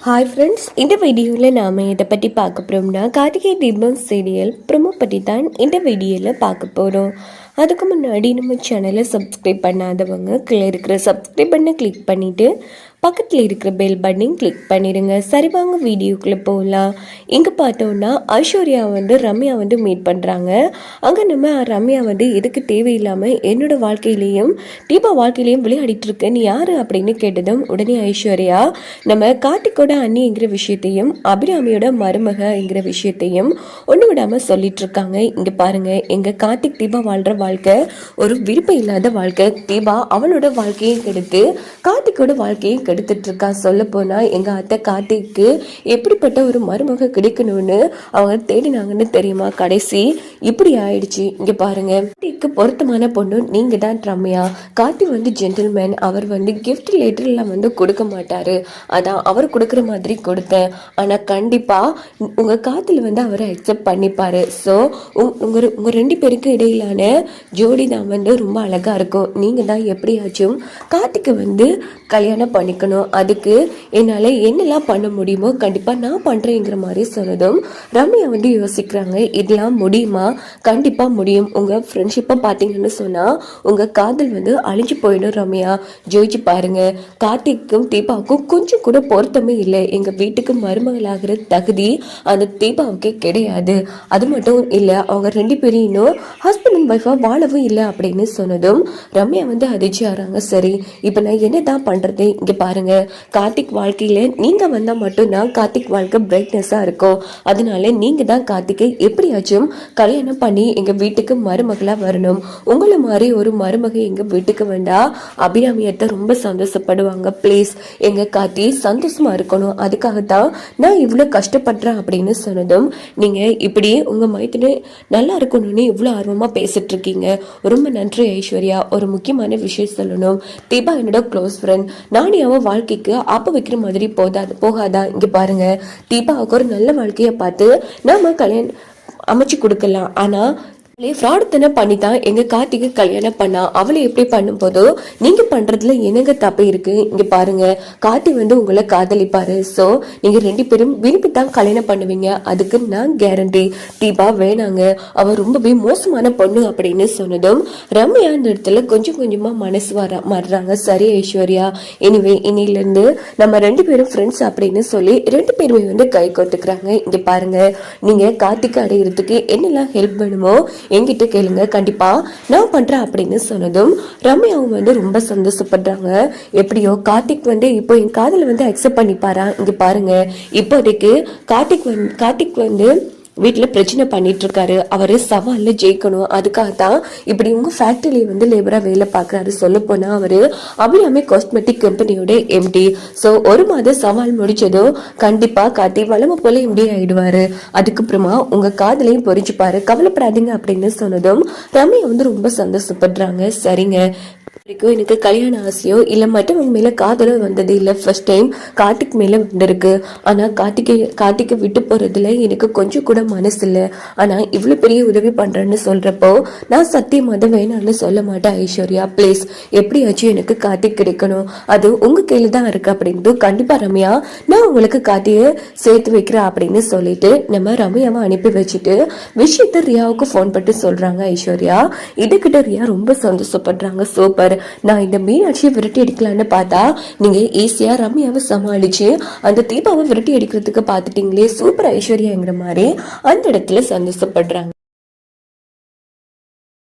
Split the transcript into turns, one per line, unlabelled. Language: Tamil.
ஹாய் ஃப்ரெண்ட்ஸ் இந்த வீடியோவில் நாம் இதை பற்றி பார்க்க போகிறோம்னா கார்த்திகை தீபம் சீரியல் ப்ரொமோ பற்றி தான் இந்த வீடியோவில் பார்க்க போகிறோம் அதுக்கு முன்னாடி நம்ம சேனலை சப்ஸ்கிரைப் பண்ணாதவங்க கீழே இருக்கிற சப்ஸ்கிரைப் பண்ண கிளிக் பண்ணிவிட்டு பக்கத்தில் இருக்கிற பெல் பட்டனையும் கிளிக் பண்ணிடுங்க. சரி வாங்க வீடியோக்குள்ளே போகலாம் இங்கே பார்த்தோன்னா ஐஸ்வர்யா வந்து ரம்யா வந்து மீட் பண்ணுறாங்க அங்கே நம்ம ரம்யா வந்து எதுக்கு தேவையில்லாமல் என்னோட வாழ்க்கையிலையும் தீபா வாழ்க்கையிலையும் விளையாடிட்டு இருக்கு. நீ யார் அப்படின்னு கேட்டதும் உடனே ஐஸ்வர்யா நம்ம கார்த்திகோட அண்ணிங்கிற விஷயத்தையும் அபிராமியோட மருமகங்கிற விஷயத்தையும் ஒன்று விடாமல் சொல்லிட்டு இருக்காங்க. இங்கே பாருங்கள் எங்கள் கார்த்திக் தீபா வாழ்கிற வாழ்க்கை ஒரு விருப்பம் இல்லாத வாழ்க்கை. தீபா அவளோட வாழ்க்கையும் கெடுத்து கார்த்திக்கோட வாழ்க்கையும் கெடுத்துட்டு இருக்கா சொல்ல போனால் எங்கள் அத்தை கார்த்திக்கு எப்படிப்பட்ட ஒரு மருமக கிடைக்கணும்னு அவங்க தேடினாங்கன்னு தெரியுமா கடைசி? இப்படி ஆயிடுச்சு. இங்கே பாருங்க. கார்த்திக்கு பொருத்தமான பொண்ணு நீங்கள் தான் ரம்யா. கார்த்தி வந்து ஜென்டில்மேன் அவர் வந்து கிஃப்ட் லெட்டர்லாம் வந்து கொடுக்க மாட்டார். அதான் அவர் கொடுக்குற மாதிரி கொடுத்தேன். ஆனால் கண்டிப்பாக உங்கள் காத்தில் வந்து அவரை அக்செப்ட் பண்ணிப்பார். ஸோ உங்கள் உங்கள் ரெண்டு பேருக்கு இடையிலான ஜோடி தான் வந்து ரொம்ப அழகாக இருக்கும். நீங்கள் தான் எப்படியாச்சும் கார்த்திக்கு வந்து கல்யாணம் நடக்கணும் அதுக்கு என்னால் என்னெல்லாம் பண்ண முடியுமோ கண்டிப்பாக நான் பண்ணுறேங்கிற மாதிரி சொன்னதும் ரம்யா வந்து யோசிக்கிறாங்க இதெல்லாம் முடியுமா? கண்டிப்பாக முடியும். உங்கள் ஃப்ரெண்ட்ஷிப்பை பார்த்தீங்கன்னு சொன்னால் உங்கள் காதல் வந்து அழிஞ்சு போயிடும் ரம்யா. ஜோதிச்சு பாருங்க. கார்த்திக்கும் தீபாவுக்கும் கொஞ்சம் கூட பொருத்தமே இல்லை. எங்கள் வீட்டுக்கு மருமகளாகிற தகுதி அந்த தீபாவுக்கே கிடையாது. அது மட்டும் இல்லை அவங்க ரெண்டு பேரும் இன்னும் ஹஸ்பண்ட் அண்ட் ஒய்ஃபாக வாழவும் இல்லை அப்படின்னு சொன்னதும் ரம்யா வந்து அதிர்ச்சி ஆகிறாங்க சரி இப்போ நான் என்ன தான் பண்ணுறது இங்கே பாருங்க. கார்த்திக் வாழ்க்கையில் நீங்கள் வந்தால் மட்டும்தான் கார்த்திக் வாழ்க்கை பிரைட்னஸாக இருக்கும். அதனால நீங்கள் தான் கார்த்திகை எப்படியாச்சும் கல்யாணம் பண்ணி எங்கள் வீட்டுக்கு மருமகளாக வரணும். உங்களை மாதிரி ஒரு மருமக எங்கள் வீட்டுக்கு வந்தா அபிராமியத்தை ரொம்ப சந்தோஷப்படுவாங்க. ப்ளீஸ் எங்கள் கார்த்தி சந்தோஷமா இருக்கணும். அதுக்காக தான் நான் இவ்வளோ கஷ்டப்படுறேன் அப்படின்னு சொன்னதும் நீங்கள் இப்படி உங்கள் மைத்துல நல்லா இருக்கணும்னு இவ்வளோ ஆர்வமாக பேசிட்டு இருக்கீங்க. ரொம்ப நன்றி ஐஸ்வர்யா. ஒரு முக்கியமான விஷயம் சொல்லணும். தீபா என்னோட க்ளோஸ் ஃப்ரெண்ட் நானே அவன் வாழ்க்கைக்கு அப்போ வைக்கிற மாதிரி போதாது போகாதா? இங்கே பாருங்க தீபாவுக்கு ஒரு நல்ல வாழ்க்கையை பார்த்து நாம கல்யாணம் அமைச்சு கொடுக்கலாம். ஆனால் அவளே ஃப்ராடுத்தனை பண்ணி தான் எங்க கார்த்திகை கல்யாணம் பண்ணா அவளை எப்படி பண்ணும்போதோ நீங்க பண்றதுல என்னங்க தப்பு இருக்கு? இங்க பாருங்க கார்த்தி வந்து உங்களை காதலிப்பாரு. சோ நீங்க ரெண்டு பேரும் விரும்பி தான் கல்யாணம் பண்ணுவீங்க. அதுக்கு நான் கேரண்டி தீபா வேணாங்க. அவ ரொம்பவே மோசமான பொண்ணு அப்படின்னு சொன்னதும் ரம்யா அந்த இடத்துல கொஞ்சம் கொஞ்சமா மனசு வர மாறுறாங்க. சரி ஐஸ்வர்யா. எனிவே இன்னையில இருந்து நம்ம ரெண்டு பேரும் ஃப்ரெண்ட்ஸ் அப்படின்னு சொல்லி ரெண்டு பேருமே வந்து கை கோத்துக்கிறாங்க. இங்க பாருங்க நீங்க கார்த்திக் அடையிறதுக்கு என்னெல்லாம் ஹெல்ப் பண்ணுமோ என்கிட்ட கேளுங்க கண்டிப்பாக நான் பண்ணுறேன் அப்படின்னு சொன்னதும் ரம்யாவும் வந்து ரொம்ப சந்தோஷப்படுறாங்க. எப்படியோ கார்த்திக் வந்து இப்போ என் காதலை வந்து அக்செப்ட் பண்ணிப்பாரா? இங்கே பாருங்க. இப்போதைக்கு கார்த்திக் வந் கார்த்திக் வந்து வீட்டில் பிரச்சனை பண்ணிட்டு இருக்காரு அவர் சவாலில் ஜெயிக்கணும். அதுக்காக தான் இப்படி உங்க ஃபேக்டரியில வந்து லேபரா வேலை பார்க்கறாரு சொல்ல போனா அவரு. அபிராமி காஸ்மெட்டிக் கம்பெனியோட எம்டி ஸோ ஒரு மாதம் சவால் முடிச்சதும் கண்டிப்பா காட்டி வளம போல எம்டி ஆயிடுவாரு. அதுக்கப்புறமா உங்க காதலையும் பொறிச்சுப்பாரு. கவலைப்படாதீங்க அப்படின்னு சொன்னதும் ரம்யா வந்து ரொம்ப சந்தோஷப்படுறாங்க. சரிங்க. வரைக்கும் எனக்கு கல்யாண ஆசையோ இல்லை மற்றவங்க மேலே காதலோ வந்தது இல்லை. ஃபர்ஸ்ட் டைம் கார்த்திக் மேலே வந்திருக்கு. ஆனால் கார்த்திகை கார்த்திகை விட்டு போகிறதுல எனக்கு கொஞ்சம் கூட மனசு இல்லை. ஆனால் இவ்வளோ பெரிய உதவி பண்ணுறேன்னு சொல்கிறப்போ நான் சத்தியமாக தான் வேணாம்னு சொல்ல மாட்டேன் ஐஸ்வர்யா. ப்ளீஸ் எப்படியாச்சும் எனக்கு கார்த்திக் கிடைக்கணும். அது உங்கள் கையில் தான் இருக்குது அப்படின்ட்டு கண்டிப்பாக ரம்யா. நான் உங்களுக்கு கார்த்தியை சேர்த்து வைக்கிறேன் அப்படின்னு சொல்லிட்டு நம்ம ரம்யாவை அனுப்பி வச்சுட்டு விஷயத்தை ரியாவுக்கு ஃபோன் பண்ணி சொல்கிறாங்க ஐஸ்வர்யா. இதுக்கிட்ட ரியா ரொம்ப சந்தோஷப்படுறாங்க. சூப்பர் நான் இந்த மீனாட்சியை விரட்டி அடிக்கலான்னு பார்த்தா நீங்க ஈஸியாக ரம்யாவை சமாளிச்சு அந்த தீபாவை விரட்டி அடிக்கிறதுக்கு பார்த்துட்டீங்களே சூப்பர் ஐஸ்வர்யாங்கிற மாதிரி அந்த இடத்துல சந்தோஷப்படுறாங்க.